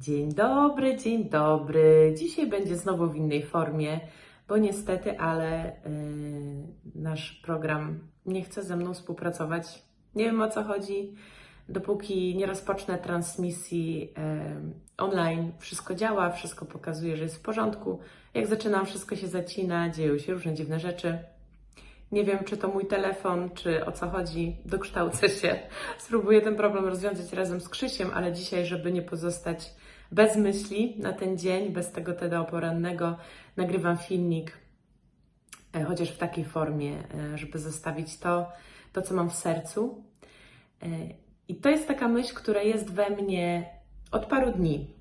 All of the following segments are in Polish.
Dzień dobry, dzień dobry. Dzisiaj będzie znowu w innej formie, bo niestety, ale yy, nasz program nie chce ze mną współpracować. Nie wiem o co chodzi. Dopóki nie rozpocznę transmisji yy, online, wszystko działa, wszystko pokazuje, że jest w porządku. Jak zaczynam, wszystko się zacina, dzieją się różne dziwne rzeczy. Nie wiem, czy to mój telefon, czy o co chodzi. Dokształcę się. Spróbuję ten problem rozwiązać razem z Krzysiem, ale dzisiaj, żeby nie pozostać bez myśli na ten dzień, bez tego TDO porannego, nagrywam filmik, e, chociaż w takiej formie, e, żeby zostawić to, to co mam w sercu. E, I to jest taka myśl, która jest we mnie od paru dni.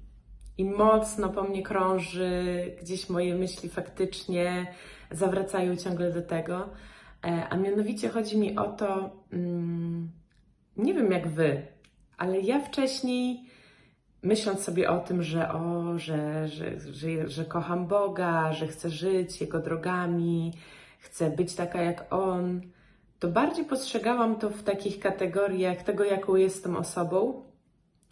I mocno po mnie krąży, gdzieś moje myśli faktycznie zawracają ciągle do tego. A mianowicie chodzi mi o to, mm, nie wiem jak wy, ale ja wcześniej myśląc sobie o tym, że o, że, że, że, że kocham Boga, że chcę żyć Jego drogami, chcę być taka jak On, to bardziej postrzegałam to w takich kategoriach tego, jaką jestem osobą,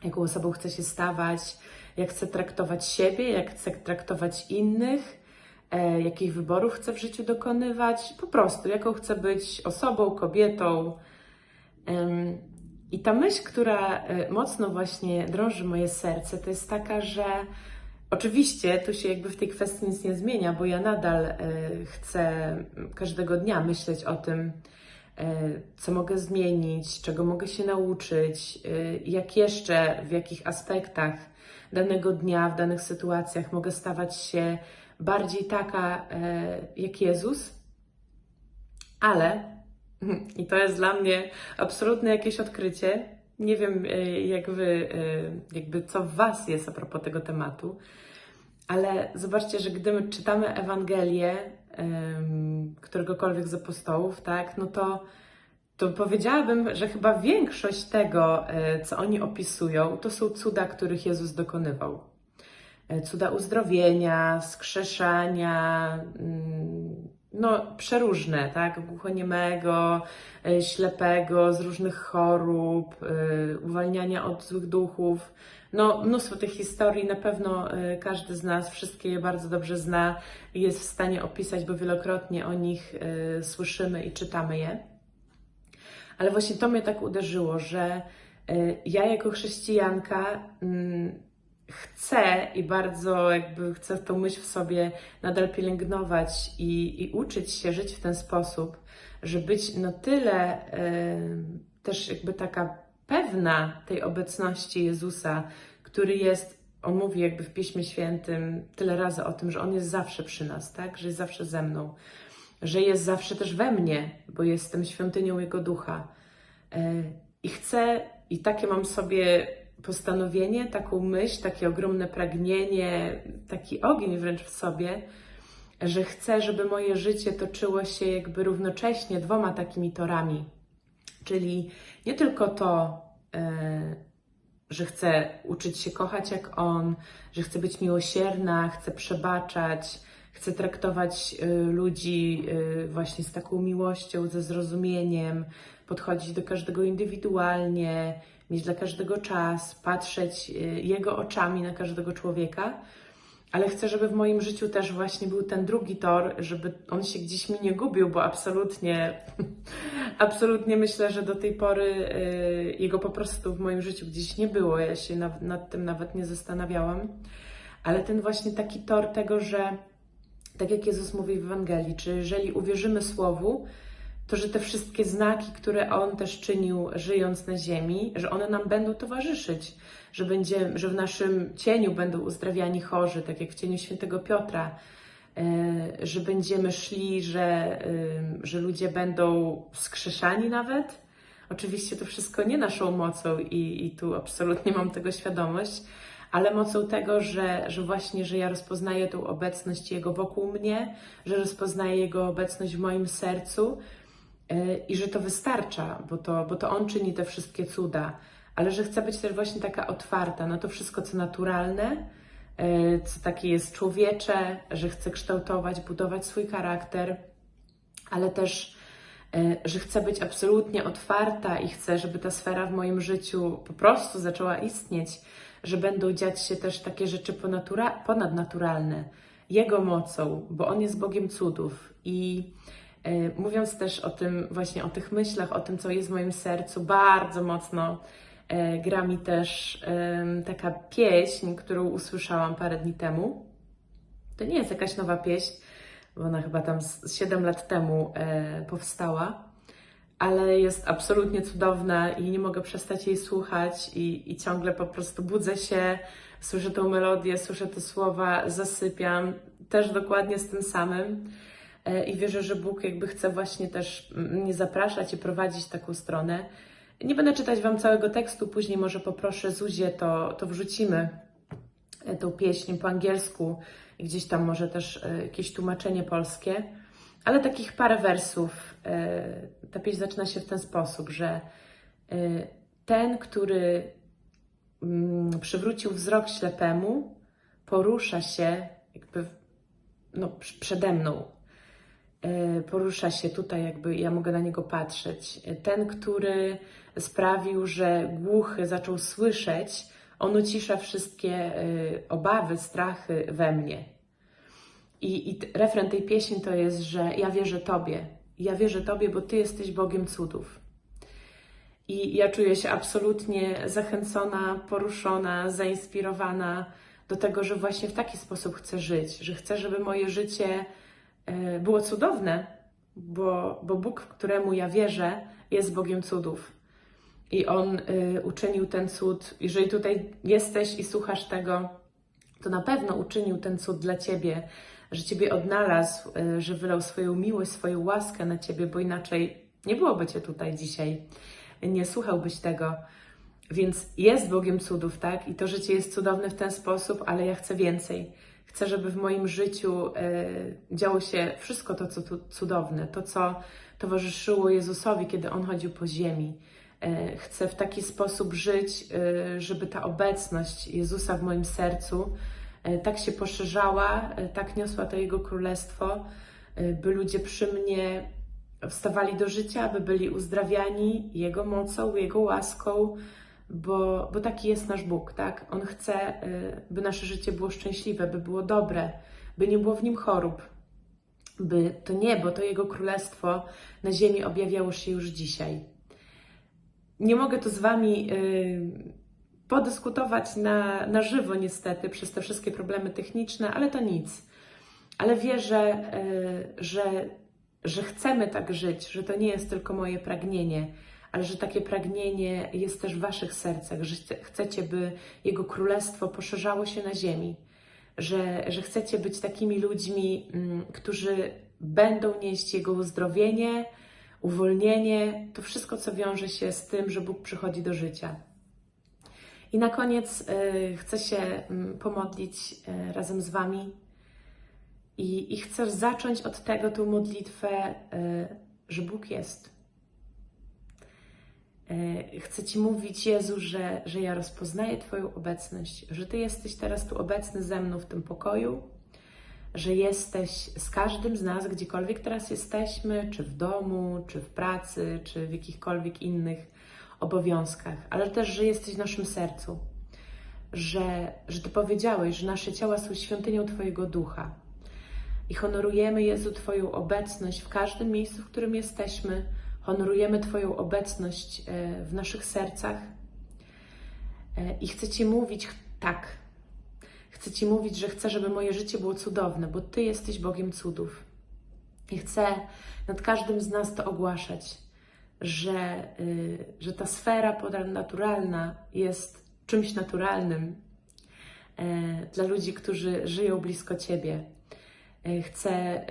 jaką osobą chcę się stawać, jak chcę traktować siebie, jak chcę traktować innych, e, jakich wyborów chcę w życiu dokonywać, po prostu jaką chcę być osobą, kobietą. I ta myśl, która e, mocno właśnie drąży moje serce, to jest taka, że oczywiście tu się jakby w tej kwestii nic nie zmienia, bo ja nadal e, chcę każdego dnia myśleć o tym, e, co mogę zmienić, czego mogę się nauczyć, jak jeszcze, w jakich aspektach danego dnia, w danych sytuacjach mogę stawać się bardziej taka jak Jezus. Ale i to jest dla mnie absolutne jakieś odkrycie. Nie wiem, e, jak wy, e, jakby co w Was jest a propos tego tematu, ale zobaczcie, że gdy czytamy Ewangelię któregokolwiek z apostołów, tak, no to, to powiedziałabym, że chyba większość tego, e, co oni opisują, to są cuda, których Jezus dokonywał. Cuda uzdrowienia, skrzeszania, mm, no, przeróżne, tak? Głuchoniemego, e, ślepego, z różnych chorób, e, uwalniania od złych duchów. No, mnóstwo tych historii, na pewno e, każdy z nas wszystkie je bardzo dobrze zna i jest w stanie opisać, bo wielokrotnie o nich słyszymy i czytamy je. Ale właśnie to mnie tak uderzyło, że ja jako chrześcijanka mm, chcę i bardzo jakby chcę tą myśl w sobie nadal pielęgnować i, i uczyć się żyć w ten sposób, że być na tyle y, też jakby taka pewna tej obecności Jezusa, który jest, on mówi jakby w Piśmie Świętym tyle razy o tym, że On jest zawsze przy nas, tak? Że jest zawsze ze mną, że jest zawsze też we mnie, bo jestem świątynią Jego Ducha. Y, I chcę, i takie mam sobie postanowienie, taką myśl, takie ogromne pragnienie, taki ogień wręcz w sobie, że chcę, żeby moje życie toczyło się jakby równocześnie dwoma takimi torami. Czyli nie tylko to, e, że chcę uczyć się kochać jak On, że chcę być miłosierna, chcę przebaczać, chcę traktować e, ludzi e, właśnie z taką miłością, ze zrozumieniem, podchodzić do każdego indywidualnie, mieć dla każdego czas, patrzeć y, jego oczami na każdego człowieka, ale chcę, żeby w moim życiu też właśnie był ten drugi tor, żeby on się gdzieś mi nie gubił, bo absolutnie, absolutnie myślę, że do tej pory y, jego po prostu w moim życiu gdzieś nie było. Ja się nad, nad tym nawet nie zastanawiałam. Ale ten właśnie taki tor tego, że tak jak Jezus mówi w Ewangelii, czy jeżeli uwierzymy Słowu, to, że te wszystkie znaki, które On też czynił żyjąc na ziemi, że one nam będą towarzyszyć, że, będzie, że w naszym cieniu będą uzdrawiani chorzy, tak jak w cieniu świętego Piotra, e, że będziemy szli, że, że ludzie będą skrzeszani nawet. Oczywiście to wszystko nie naszą mocą i, i tu absolutnie mam tego świadomość, ale mocą tego, że, że właśnie, że ja rozpoznaję tą obecność Jego wokół mnie, że rozpoznaję Jego obecność w moim sercu, i że to wystarcza, bo to, bo to On czyni te wszystkie cuda, ale że chcę być też właśnie taka otwarta na to wszystko, co naturalne, e, co takie jest człowiecze, że chcę kształtować, budować swój charakter, ale też e, że chcę być absolutnie otwarta i chcę, żeby ta sfera w moim życiu po prostu zaczęła istnieć, że będą dziać się też takie rzeczy ponadnaturalne Jego mocą, bo On jest Bogiem cudów. I mówiąc też o tym, właśnie o tych myślach, o tym, co jest w moim sercu, bardzo mocno e, gra mi też e, taka pieśń, którą usłyszałam parę dni temu. To nie jest jakaś nowa pieśń, bo ona chyba tam z 7 lat temu e, powstała, ale jest absolutnie cudowna i nie mogę przestać jej słuchać i, i ciągle po prostu budzę się, słyszę tą melodię, słyszę te słowa, zasypiam, też dokładnie z tym samym. E, I wierzę, że Bóg jakby chce właśnie też mnie zapraszać i prowadzić taką stronę. Nie będę czytać Wam całego tekstu, później może poproszę Zuzię, to, to wrzucimy e, tą pieśń po angielsku i gdzieś tam może też e, jakieś tłumaczenie polskie, ale takich parę wersów. Ta pieśń zaczyna się w ten sposób, że ten, który mm, przywrócił wzrok ślepemu, porusza się jakby no, przede mną. Porusza się tutaj, jakby ja mogę na niego patrzeć. Ten, który sprawił, że głuchy zaczął słyszeć, on ucisza wszystkie obawy, strachy we mnie. I, I refren tej pieśni to jest, że ja wierzę Tobie. Ja wierzę Tobie, bo Ty jesteś Bogiem cudów. I ja czuję się absolutnie zachęcona, poruszona, zainspirowana do tego, że właśnie w taki sposób chcę żyć, że chcę, żeby moje życie e, było cudowne, bo, bo Bóg, któremu ja wierzę, jest Bogiem cudów. I On y, uczynił ten cud. Jeżeli tutaj jesteś i słuchasz tego, to na pewno uczynił ten cud dla Ciebie, że Ciebie odnalazł, y, że wylał swoją miłość, swoją łaskę na Ciebie, bo inaczej nie byłoby Cię tutaj dzisiaj nie słuchałbyś tego. Więc jest Bogiem cudów, tak? I to życie jest cudowne w ten sposób, ale ja chcę więcej. Chcę, żeby w moim życiu e, działo się wszystko to, co tu cudowne, to, co towarzyszyło Jezusowi, kiedy On chodził po ziemi. E, chcę w taki sposób żyć, e, żeby ta obecność Jezusa w moim sercu tak się poszerzała, tak niosła to Jego królestwo, by ludzie przy mnie wstawali do życia, aby byli uzdrawiani Jego mocą, Jego łaską, bo, bo taki jest nasz Bóg, tak? On chce, y, by nasze życie było szczęśliwe, by było dobre, by nie było w nim chorób, by to niebo, to Jego królestwo na ziemi objawiało się już dzisiaj. Nie mogę tu z Wami y, podyskutować na, na żywo, niestety, przez te wszystkie problemy techniczne, ale to nic. Ale wierzę, y, że że chcemy tak żyć, że to nie jest tylko moje pragnienie, ale że takie pragnienie jest też w Waszych sercach, że chcecie, by Jego królestwo poszerzało się na ziemi, że, że chcecie być takimi ludźmi, mm, którzy będą nieść Jego uzdrowienie, uwolnienie, to wszystko, co wiąże się z tym, że Bóg przychodzi do życia. I na koniec y, chcę się y, pomodlić y, razem z Wami i, I chcesz zacząć od tego tą modlitwę, e, że Bóg jest. E, chcę Ci mówić, Jezu, że, że ja rozpoznaję Twoją obecność, że Ty jesteś teraz tu obecny ze mną w tym pokoju, że jesteś z każdym z nas, gdziekolwiek teraz jesteśmy, czy w domu, czy w pracy, czy w jakichkolwiek innych obowiązkach, ale też, że jesteś w naszym sercu, że, że Ty powiedziałeś, że nasze ciała są świątynią Twojego ducha i honorujemy, Jezu, Twoją obecność w każdym miejscu, w którym jesteśmy. Honorujemy Twoją obecność e, w naszych sercach. E, I chcę Ci mówić tak. Chcę Ci mówić, że chcę, żeby moje życie było cudowne, bo Ty jesteś Bogiem cudów. I chcę nad każdym z nas to ogłaszać, że, y, że ta sfera ponadnaturalna jest czymś naturalnym e, dla ludzi, którzy żyją blisko Ciebie E, chcę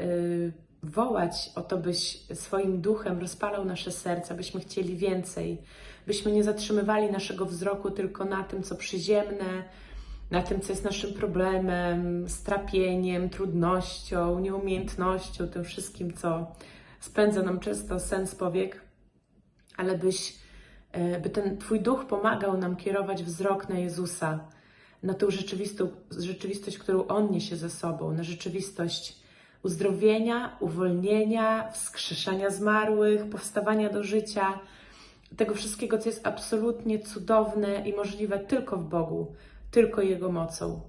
wołać o to, byś swoim duchem rozpalał nasze serca, byśmy chcieli więcej, byśmy nie zatrzymywali naszego wzroku tylko na tym, co przyziemne, na tym, co jest naszym problemem, strapieniem, trudnością, nieumiejętnością, tym wszystkim, co spędza nam często sens powiek, ale byś, e, by ten Twój duch pomagał nam kierować wzrok na Jezusa, na tą rzeczywistość, którą On niesie ze sobą, na rzeczywistość uzdrowienia, uwolnienia, wskrzeszania zmarłych, powstawania do życia, tego wszystkiego, co jest absolutnie cudowne i możliwe tylko w Bogu, tylko Jego mocą.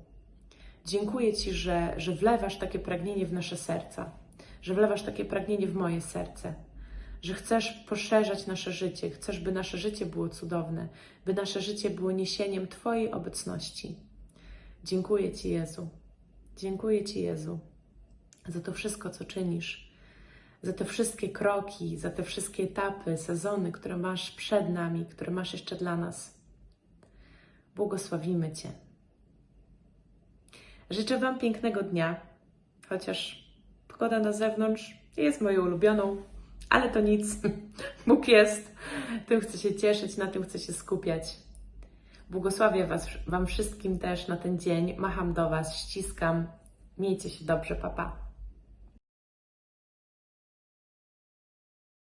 Dziękuję Ci, że, że wlewasz takie pragnienie w nasze serca, że wlewasz takie pragnienie w moje serce, że chcesz poszerzać nasze życie, chcesz, by nasze życie było cudowne, by nasze życie było niesieniem Twojej obecności. Dziękuję Ci, Jezu. Dziękuję Ci, Jezu, za to wszystko, co czynisz, za te wszystkie kroki, za te wszystkie etapy, sezony, które masz przed nami, które masz jeszcze dla nas. Błogosławimy Cię. Życzę Wam pięknego dnia, chociaż pogoda na zewnątrz jest moją ulubioną, ale to nic. Bóg jest. Tym chcę się cieszyć, na tym chcę się skupiać. Błogosławię was, Wam wszystkim też na ten dzień. Macham do Was, ściskam. Miejcie się dobrze, papa.